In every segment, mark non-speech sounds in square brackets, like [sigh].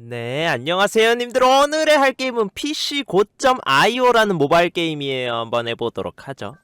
네, 안녕하세요 님들. 오늘의 할 게임은 PC 고점 IO라는 모바일 게임이에요. 한번 해보도록 하죠.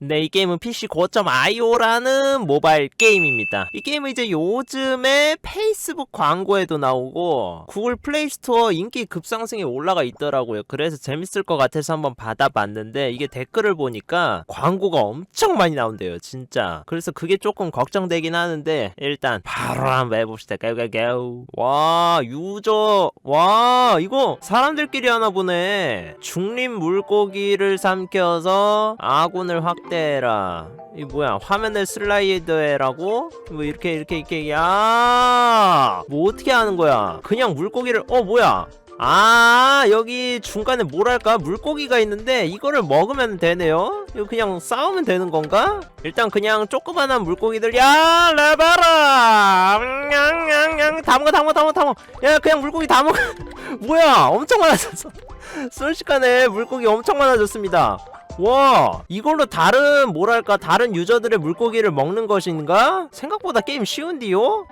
네, 이 게임은 PC5.io라는 모바일 게임입니다. 이 게임은 이제 요즘에 페이스북 광고에도 나오고 구글 플레이 스토어 인기 급상승에 올라가 있더라고요. 그래서 재밌을 것 같아서 한번 받아봤는데 이게 댓글을 보니까 광고가 엄청 많이 나온대요, 진짜. 그래서 그게 조금 걱정되긴 하는데 일단 바로 한번 해봅시다. 깨우깨우. 와, 유저. 와, 이거 사람들끼리 하나 보네. 중립 물고기를 삼켜서 아군을 확 때라. 이 뭐야 화면을 슬라이드해라고? 뭐 이렇게 이렇게 이렇게 야뭐 어떻게 하는 거야? 그냥 물고기를 어 뭐야? 아 여기 중간에 뭐랄까? 물고기가 있는데 이거를 먹으면 되네요? 이거 그냥 싸우면 되는 건가? 일단 그냥 조그만한 물고기들 야 레바라! 양양양 다 먹어 다 먹어 다 먹어 다 먹어 야 그냥 물고기 다 먹어. [laughs] 뭐야 엄청 많아졌어. [laughs] 순식간에 물고기 엄청 많아졌습니다. 와 이걸로 다른 뭐랄까 다른 유저들의 물고기를 먹는 것인가? 생각보다 게임 쉬운디요?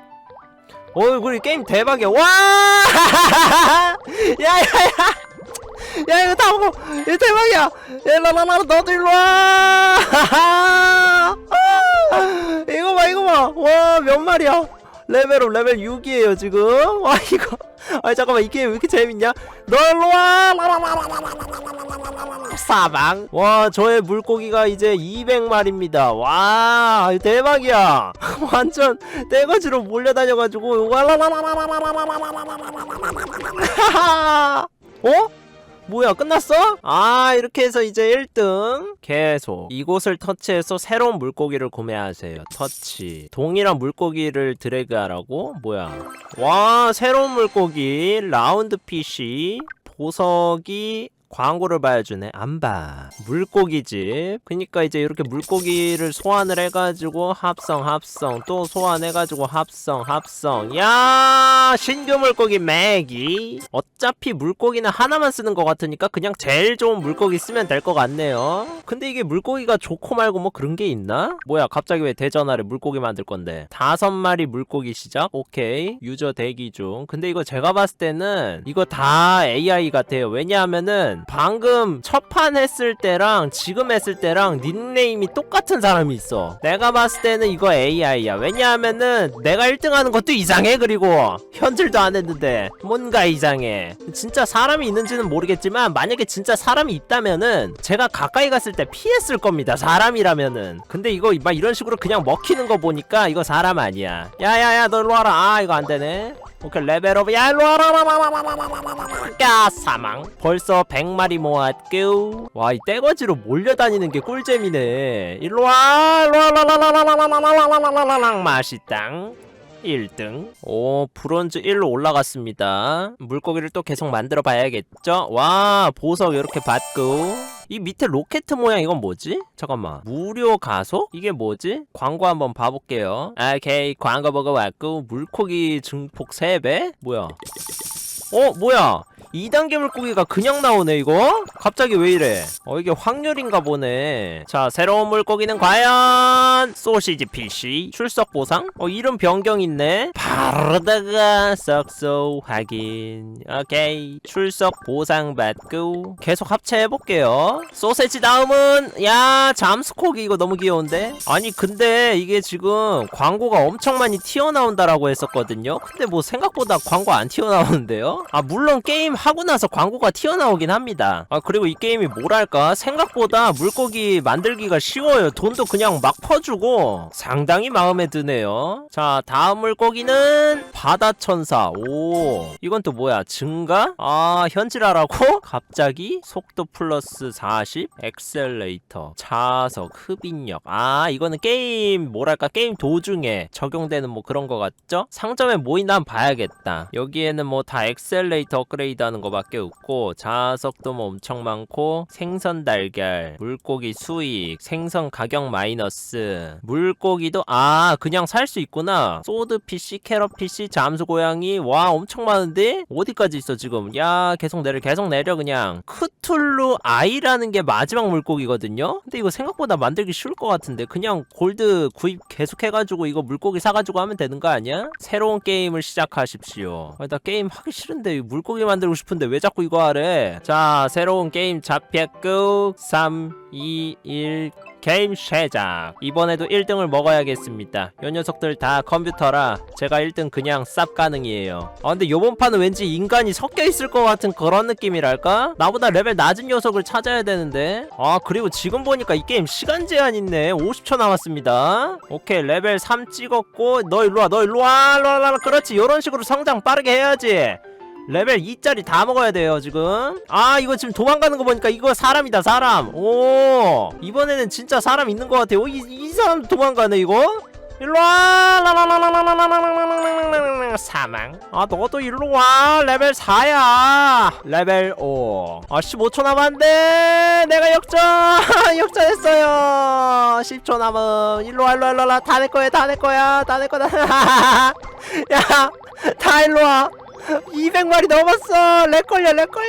어이 우리 게임 대박이야. 와! [laughs] 야야야! 야 이거 다 먹어 이 대박이야. 야라라라 너도 일로와. 이거 봐 이거 봐와몇 마리야? 레벨업 레벨 6이에요 지금? 와 이거. 아 잠깐만 이 게임 왜 이렇게 재밌냐? 널로와 사방. 와 저의 물고기가 이제 200마리입니다. 와 대박이야. 완전 떼거지로 몰려다녀가지고 와 어? 뭐야 끝났어? 아 이렇게 해서 이제 1등. 계속. 이곳을 터치해서 새로운 물고기를 구매하세요. 터치. 동일한 물고기를 드래그하라고? 뭐야? 와 새로운 물고기. 라운드 피쉬 보석이 광고를 봐야주네. 안 봐. 물고기집. 그니까 이제 이렇게 물고기를 소환을 해가지고 합성, 합성. 또 소환해가지고 합성, 합성. 야 신규 물고기 매기. 어차피 물고기는 하나만 쓰는 것 같으니까 그냥 제일 좋은 물고기 쓰면 될 것 같네요. 근데 이게 물고기가 좋고 말고 뭐 그런 게 있나? 뭐야, 갑자기 왜 대전화를 물고기 만들 건데? 다섯 마리 물고기 시작? 오케이. 유저 대기 중. 근데 이거 제가 봤을 때는 이거 다 AI 같아요. 왜냐하면은 방금 첫 판 했을 때랑 지금 했을 때랑 닉네임이 똑같은 사람이 있어. 내가 봤을 때는 이거 AI야. 왜냐하면은 내가 1등 하는 것도 이상해. 그리고 현질도 안 했는데 뭔가 이상해. 진짜 사람이 있는지는 모르겠지만 만약에 진짜 사람이 있다면은 제가 가까이 갔을 때 피했을 겁니다. 사람이라면은. 근데 이거 막 이런 식으로 그냥 먹히는 거 보니까 이거 사람 아니야. 야야야 너 일로 와라. 아 이거 안 되네. 오케이 레벨업 야 일로 와라 야 사망 벌써 100마리 모았고 와이 떼거지로 몰려다니는 게 꿀잼이네 일로 와 일로 와 맛있당 1등 오 브론즈 1로 올라갔습니다 물고기를 또 계속 만들어 봐야겠죠 와 보석 이렇게 받고 이 밑에 로켓 모양 이건 뭐지? 잠깐만 무료 가속? 이게 뭐지? 광고 한번 봐볼게요 오케이 광고 보고 왔고 물고기 증폭 3배? 뭐야 어 뭐야 2단계 물고기가 그냥 나오네 이거? 갑자기 왜 이래? 어 이게 확률인가 보네. 자 새로운 물고기는 과연? 소시지 PC 출석 보상? 어 이름 변경 있네. 바로다가 썩소 확인. 오케이. 출석 보상 받고 계속 합체해볼게요. 소세지 다음은 야 잠스코기 이거 너무 귀여운데? 아니 근데 이게 지금 광고가 엄청 많이 튀어나온다라고 했었거든요? 근데 뭐 생각보다 광고 안 튀어나오는데요? 아 물론 게임 하고 나서 광고가 튀어나오긴 합니다. 아 그리고 이 게임이 뭐랄까? 생각보다 물고기 만들기가 쉬워요. 돈도 그냥 막 퍼주고 상당히 마음에 드네요. 자 다음 물고기는 바다천사. 오 이건 또 뭐야? 증가? 아 현질하라고? [laughs] 갑자기 속도 플러스 40 엑셀레이터. 자석 흡인력. 아 이거는 게임 뭐랄까? 게임 도중에 적용되는 뭐 그런 거 같죠? 상점에 뭐 있나 한번 봐야겠다. 여기에는 뭐 다 엑셀레이터 업그레이드 있다는 것밖에 없고 자석도 뭐 엄청 많고 생선 달걀, 물고기 수익, 생선 가격 마이너스, 물고기도 아 그냥 살 수 있구나. 소드피시, 캐럿피시, 잠수고양이 와 엄청 많은데 어디까지 있어 지금? 야 계속 내려 계속 내려 그냥 크툴루 아이라는 게 마지막 물고기거든요. 근데 이거 생각보다 만들기 쉬울 것 같은데 그냥 골드 구입 계속 해가지고 이거 물고기 사가지고 하면 되는 거 아니야? 새로운 게임을 시작하십시오. 나 게임 하기 싫은데 물고기 만들고 싶은데 왜 자꾸 이거 하래? 자, 새로운 게임 잡혔고. 3, 2, 1, 게임 시작! 이번에도 1등을 먹어야겠습니다. 요 녀석들 다 컴퓨터라 제가 1등 그냥 쌉 가능이에요. 아 근데 요번 판은 왠지 인간이 섞여있을 것 같은 그런 느낌이랄까? 나보다 레벨 낮은 녀석을 찾아야 되는데. 아 그리고 지금 보니까 이 게임 시간 제한 있네. 50초 남았습니다. 오케이 레벨 3 찍었고. 너 일로와 너 일로와. 일로와 일로와 그렇지 요런 식으로 성장 빠르게 해야지. 레벨 2짜리 다 먹어야 돼요 지금. 아 이거 지금 도망가는 거 보니까 이거 사람이다 사람. 오 이번에는 진짜 사람 있는 거 같아요. 이, 이 사람 도망가네 이거. 일로와. 사망 아 너도 일로와 레벨 4야 레벨 5아 15초 남았는데 내가 역전 역전했어요 10초 남음 일로와 일로와 일로와 다 내꺼야 다 내꺼야 다 내꺼다 야다 일로와 200마리 넘었어. 렉 걸려 렉 걸려.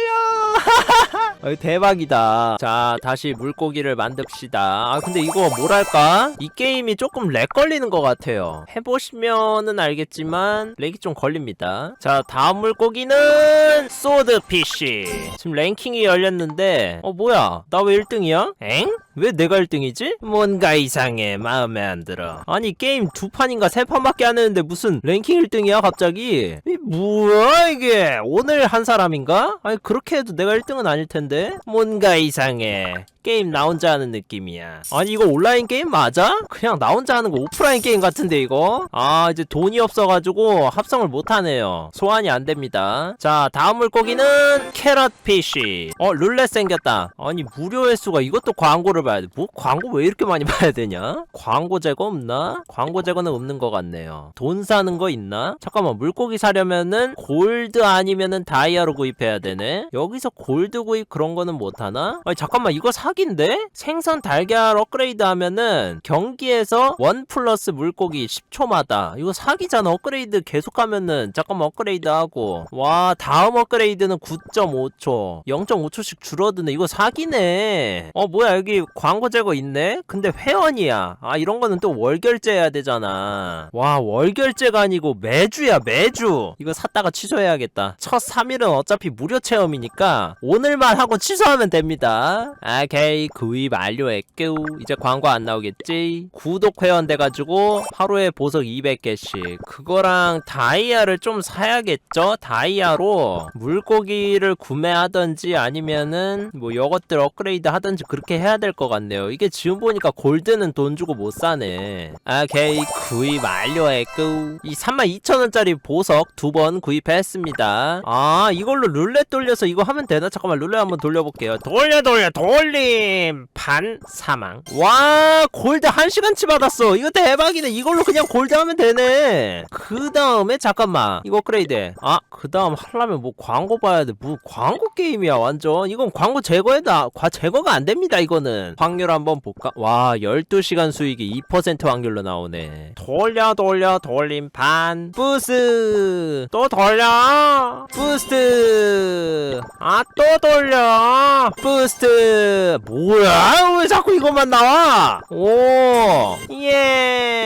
[laughs] 대박이다. 자 다시 물고기를 만듭시다. 아 근데 이거 뭐랄까? 이 게임이 조금 렉 걸리는 것 같아요. 해보시면은 알겠지만 렉이 좀 걸립니다. 자 다음 물고기는 소드피쉬. 지금 랭킹이 열렸는데 어 뭐야? 나 왜 1등이야? 엥? 왜 내가 1등이지? 뭔가 이상해 마음에 안 들어. 아니 게임 두 판인가 세 판밖에 안 했는데 무슨 랭킹 1등이야 갑자기? 이 뭐야 이게? 오늘 한 사람인가? 아니 그렇게 해도 내가 1등은 아닐 텐데? 뭔가 이상해 게임 나 혼자 하는 느낌이야 아니 이거 온라인 게임 맞아? 그냥 나 혼자 하는 거 오프라인 게임 같은데 이거? 아 이제 돈이 없어가지고 합성을 못하네요 소환이 안 됩니다 자 다음 물고기는 캐럿피쉬 어 룰렛 생겼다 아니 무료 횟수가 이것도 광고를 봐야 돼뭐 광고 왜 이렇게 많이 [laughs] 봐야 되냐? 광고 제거 없나? 광고 제거는 없는 것 같네요 돈 사는 거 있나? 잠깐만 물고기 사려면은 골드 아니면은 다이아로 구입해야 되네 여기서 골드 구입 그런 거는 못하나? 아니 잠깐만 이거 사 기인데? 생선 달걀 업그레이드 하면은 경기에서 원 플러스 물고기 10초마다. 이거 사기잖아. 업그레이드 계속 하면은 잠깐만 업그레이드 하고. 와 다음 업그레이드는 9.5초. 0.5초씩 줄어드네. 이거 사기네. 어 뭐야 여기 광고 제거 있네? 근데 회원이야. 아 이런 거는 또 월결제해야 되잖아. 와 월결제가 아니고 매주야 매주. 이거 샀다가 취소해야겠다. 첫 3일은 어차피 무료 체험이니까 오늘만 하고 취소하면 됩니다. 오케이 구입 완료했고 이제 광고 안 나오겠지? 구독 회원 돼가지고 하루에 보석 200개씩. 그거랑 다이아를 좀 사야겠죠? 다이아로? 물고기를 구매하던지 아니면은 뭐 이것들 업그레이드 하던지 그렇게 해야 될 것 같네요. 이게 지금 보니까 골드는 돈 주고 못 사네. 오케이 구입 완료했고 이 32,000원짜리 보석 두 번 구입했습니다. 아 이걸로 룰렛 돌려서 이거 하면 되나? 잠깐만 룰렛 한번 돌려볼게요. 돌려 돌려 돌 림반 사망. 와 골드 1시간치 받았어. 이거 대박이네. 이걸로 그냥 골드 하면 되네. 그 다음에 잠깐만. 이거 업그레이드. 아그 다음 하려면 뭐 광고 봐야 돼뭐 광고 게임이야 완전. 이건 광고 제거해다 과 제거가 안 됩니다 이거는. 확률 한번 볼까? 와 12시간 수익이 2% 확률로 나오네. 돌려 돌려 돌림. 반. 부스 또 돌려. 부스트. 아 또 돌려. 부스트 뭐야? 왜 자꾸 이것만 나와? 오 예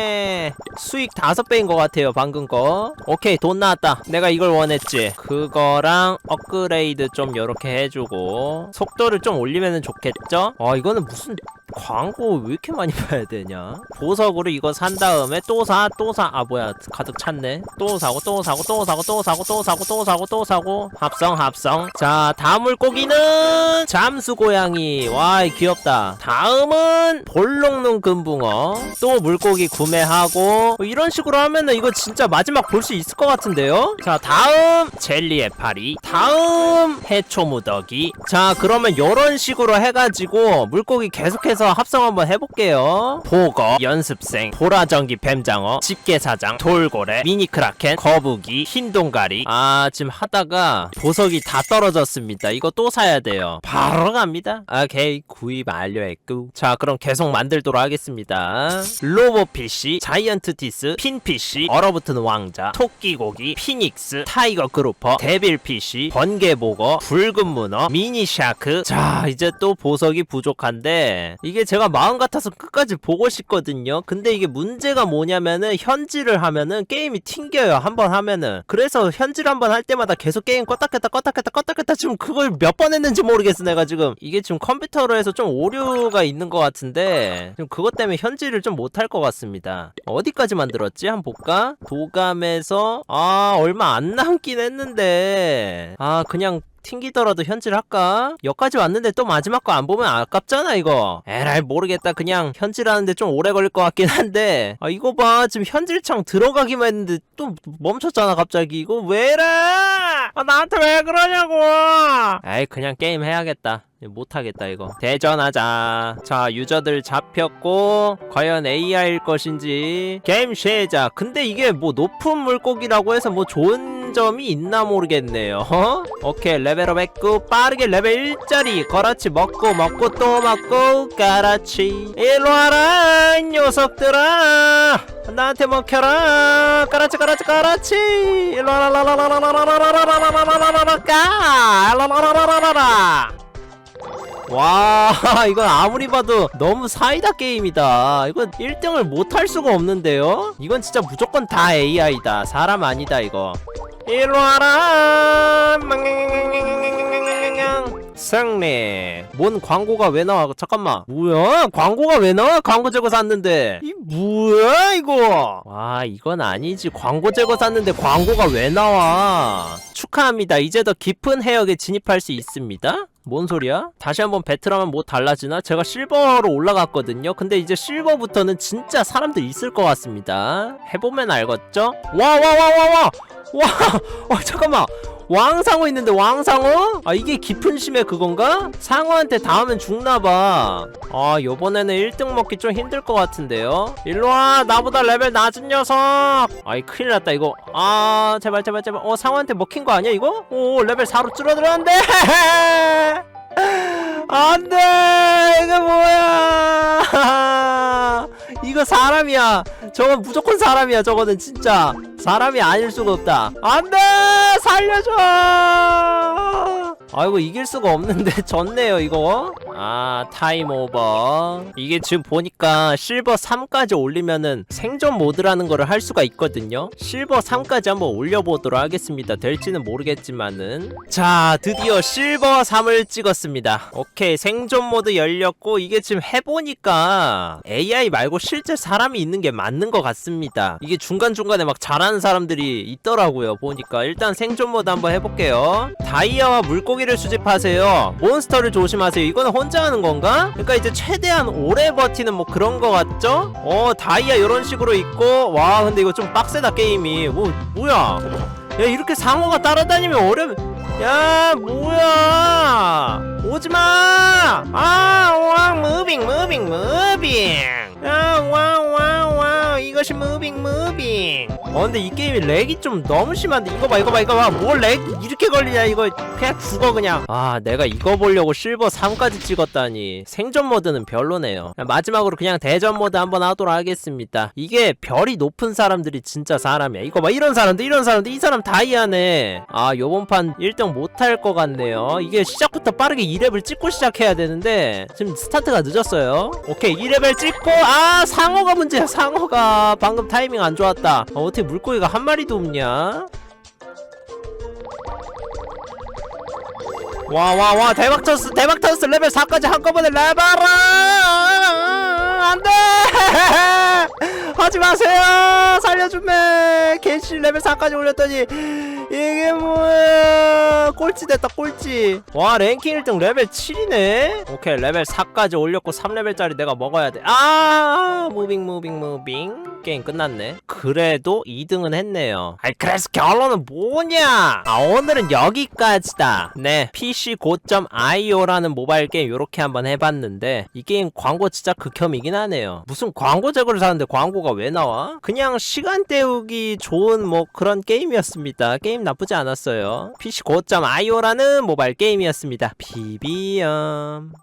수익 다섯 배인 것 같아요 방금 거. 오케이 돈 나왔다. 내가 이걸 원했지. 그거랑 업그레이드 좀 요렇게 해주고. 속도를 좀 올리면 좋겠죠? 아 이거는 무슨 광고 왜 이렇게 많이 봐야 되냐? 보석으로 이거 산 다음에 또 사 또 사. 아 뭐야. 가득 찼네. 또 사고 또 사고 또 사고 또 사고 또 사고 또 사고 또 사고. 합성 합성. 자 다음 물고기는 잠수 고양이. 와 귀엽다. 다음은 볼록눈 금붕어. 또 물고기 구매하고 뭐 이런 식으로 하면은 이거 진짜 마지막 볼 수 있을 것 같은데요? 자 다음 젤리 해파리 다음 해초 무더기. 자 그러면 이런 식으로 해가지고 물고기 계속해서 합성 한번 해볼게요. 보거 연습생 보라전기 뱀장어 집게사장 돌고래 미니크라켄 거북이 흰동가리. 아 지금 하다가 보석이 다 떨어졌습니다. 이거 또 사야 돼요. 바로 갑니다. 오케이 구입 완료했고. 자 그럼 계속 만들도록 하겠습니다. 로보피쉬 자이언트티스 핀피쉬 얼어붙은 왕자 토끼고기 피닉스 타이거 그루퍼 데빌피쉬 번개보거 붉은 문어 미니 샤크 자 이제 또 보석이 부족한데 이게 제가 마음 같아서 끝까지 보고 싶거든요. 근데 이게 문제가 뭐냐면은 현질을 하면은 게임이 튕겨요 한번 하면은. 그래서 현질 한번 할 때마다 계속 게임 껐다 켰다 껐다 켰다 껐다 켰다 지금 그걸 몇 번 했는지 모르겠어 내가 지금. 이게 지금 컴퓨터로 해서 좀 오류가 있는 것 같은데 지금 그것 때문에 현질을 좀 못할 것 같습니다 어디까지 만들었지? 한번 볼까? 도감에서? 아 얼마 안 남긴 했는데. 아 그냥 튕기더라도 현질 할까? 여기까지 왔는데 또 마지막 거 안 보면 아깝잖아 이거. 에라이 모르겠다. 그냥 현질하는데 좀 오래 걸릴 것 같긴 한데. 아 이거 봐. 지금 현질창 들어가기만 했는데 또 멈췄잖아 갑자기. 이거 왜래? 아 나한테 왜 그러냐고. 에이 그냥 게임 해야겠다. 못하겠다 이거. 대전하자. 자 유저들 잡혔고 과연 AI일 것인지. 게임 시작. 근데 이게 뭐 높은 물고기라고 해서 뭐 좋은 점이 있나 모르겠네요 어? 오케이 레벨업 했고 빠르게 레벨 1짜리 그렇지 먹고 먹고 또 먹고 까라치 일로 와라 이 녀석들아 나한테 먹혀라 까라치 까라치 까라치 일로 와라 라라라라라라라라라라라라라라 까 라라라라라라라 와 이건 아무리 봐도 너무 사이다 게임이다 이건 1등을 못할 수가 없는데요 이건 진짜 무조건 다 AI다 사람 아니다 이거 일로 와라. 승리 뭔 광고가 왜 나와? 잠깐만. 뭐야? 광고가 왜 나와 광고 제거 샀는데. 이 뭐야 이거? 와 이건 아니지. 광고 제거 샀는데 광고가 왜 나와? 축하합니다. 이제 더 깊은 해역에 진입할 수 있습니다 뭔 소리야? 다시 한번 배틀하면 뭐 달라지나? 제가 실버로 올라갔거든요. 근데 이제 실버부터는 진짜 사람들 있을 것 같습니다. 해보면 알겠죠? 와, 와, 와, 와, 와! 와! 와, [laughs] 잠깐만! 왕상어 있는데 왕상어? 아 이게 깊은 심해 그건가? 상어한테 닿으면 죽나봐. 아 요번에는 1등 먹기 좀 힘들 것 같은데요? 일로와 나보다 레벨 낮은 녀석! 아이 큰일났다 이거. 아 제발 제발 제발. 어 상어한테 먹힌 거 아니야 이거? 오 레벨 4로 줄어들었는데? [laughs] 안돼! 이거 뭐야? [laughs] 이거 사람이야 저건 무조건 사람이야 저거는 진짜. 사람이 아닐 수가 없다. 안돼! 살려줘! 아이고 이길 수가 없는데 [laughs] 졌네요 이거. 아 타임 오버. 이게 지금 보니까 실버 3까지 올리면은 생존 모드라는 거를 할 수가 있거든요. 실버 3까지 한번 올려보도록 하겠습니다. 될지는 모르겠지만은. 자 드디어 실버 3을 찍었습니다. 오케이 생존 모드 열렸고 이게 지금 해보니까 AI 말고 실제 사람이 있는 게 맞는 것 같습니다. 이게 중간중간에 막 잘하는 사람들이 있더라고요 보니까. 일단 생존 모드 한번 해볼게요. 다이아와 물고기를 수집하세요. 몬스터를 조심하세요. 이거는 혼자 하는 건가? 그러니까 이제 최대한 오래 버티는 뭐 그런 거 같죠? 어 다이아 이런 식으로 있고. 와 근데 이거 좀 빡세다 게임이. 뭐 뭐야? 야 이렇게 상어가 따라다니면 어려 야 뭐야? 오지마! 아왕 무빙 무빙 무빙. 아와와와 이것이 무빙 무빙. 어 근데 이 게임이 렉이 좀 너무 심한데. 이거 봐 이거 봐 이거 봐뭘렉 이렇게 걸리냐 이거. 그냥 죽어 그냥. 아 내가 이거 보려고 실버 3까지 찍었다니. 생존 모드는 별로네요. 마지막으로 그냥 대전 모드 한번 하도록 하겠습니다. 이게 별이 높은 사람들이 진짜 사람이야. 이거 봐 이런 사람들 이런 사람들. 이 사람 다이아네. 아 요번 판 1등 못할 것 같네요. 이게 시작부터 빠르게 2렙을 찍고 시작해야 되는데 지금 스타트가 늦었어요. 오케이 2렙을 찍고 아 상어가 문제야 상어가 방금 타이밍 안 좋았다. 어, 어떻게 물고기가 한 마리도 없냐? 와 와 와 대박 터스 대박 터스. 레벨 4까지 한꺼번에 레벨업! 안돼! [laughs] 하지 마세요! 살려주매 개씨 레벨 4까지 올렸더니 이게 뭐야? 꼴찌 됐다 꼴찌. 와 랭킹 1등 레벨 7이네? 오케이 레벨 4까지 올렸고 3레벨짜리 내가 먹어야 돼아 무빙 무빙 무빙. 게임 끝났네. 그래도 2등은 했네요. 아이 그래서 결론은 뭐냐? 아 오늘은 여기까지다. 네 PC 고점 IO라는 모바일 게임 요렇게 한번 해봤는데 이 게임 광고 진짜 극혐이긴 하네요. 무슨 광고 제거를 사는데 광고가 왜 나와? 그냥 시간 때우기 좋은 뭐 그런 게임이었습니다. 게임 나쁘지 않았어요. PC 고점 IO라는 모바일 게임이었습니다. 비비엄